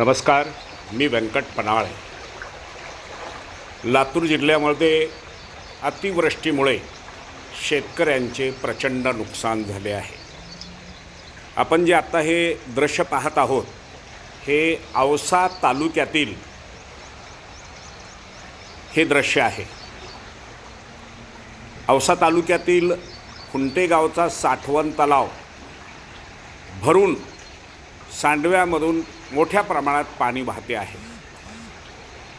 नमस्कार मी व्यंकट पनाळे लातूर जिल्ह्यामध्ये अतिवृष्टीमुळे शेतकऱ्यांचे प्रचंड नुकसान झाले आहे. आपण जे आत्ता हे दृश्य पाहत आहोत हे औसा तालुक्यातील हे दृश्य आहे. औसा तालुक्यातील हुंटेगावचा साठवण तलाव भरून सांडव्यामधून मोठ्या प्रमाणात पाणी वाहते आहे.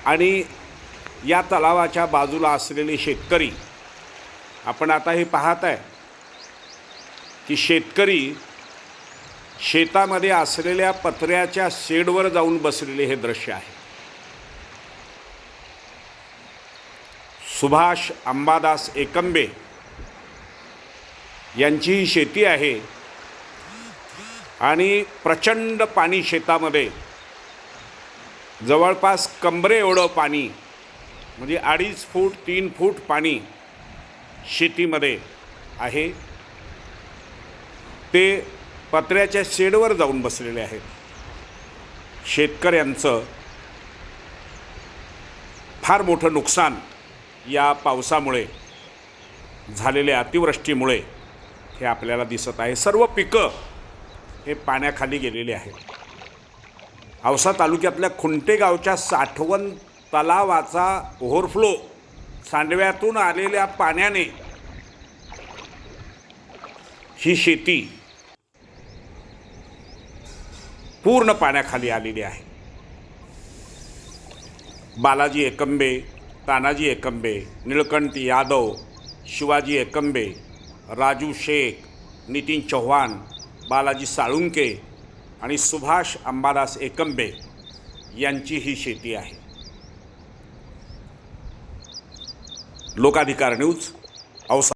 आणि या तलावाच्या बाजूला असलेले शेतकरी आपण आता हे पाहत आहे की शेतकरी शेतामध्ये असलेल्या पत्र्याच्या शेडवर जाऊन बसलेले हे दृश्य आहे. सुभाष अंबादास एकंबे यांची ही शेती आहे. आणि प्रचंड पाणी शेतामध्ये. जवळपास कंबरे एवढं पाणी म्हणजे अडीच फूट तीन फूट पाणी शेतीमध्ये आहे. ते पत्र्याच्या शेडवर जाऊन बसलेले आहेत. शेतकऱ्यांचं फार मोठं नुकसान या पावसामुळे झालेल्या अतिवृष्टीमुळे हे आपल्याला दिसत आहे. सर्व पिकं हे पाण्याखाली गेलेले आहे औसा तालुक्यातल्या खुंटे गावच्या साठवण तलावाचा ओव्हरफ्लो सांडव्यातून आलेल्या पाण्याने ही शेती पूर्ण पाण्याखाली आलेली आहे. बालाजी एकंबे तानाजी एकंबे निळकंठ यादव शिवाजी एकंबे राजू शेख नितीन चव्हाण बालाजी साळुंके आणि सुभाष अंबादास एकंबे यांची ही शेती आहे. लोकाधिकार न्यूज औसा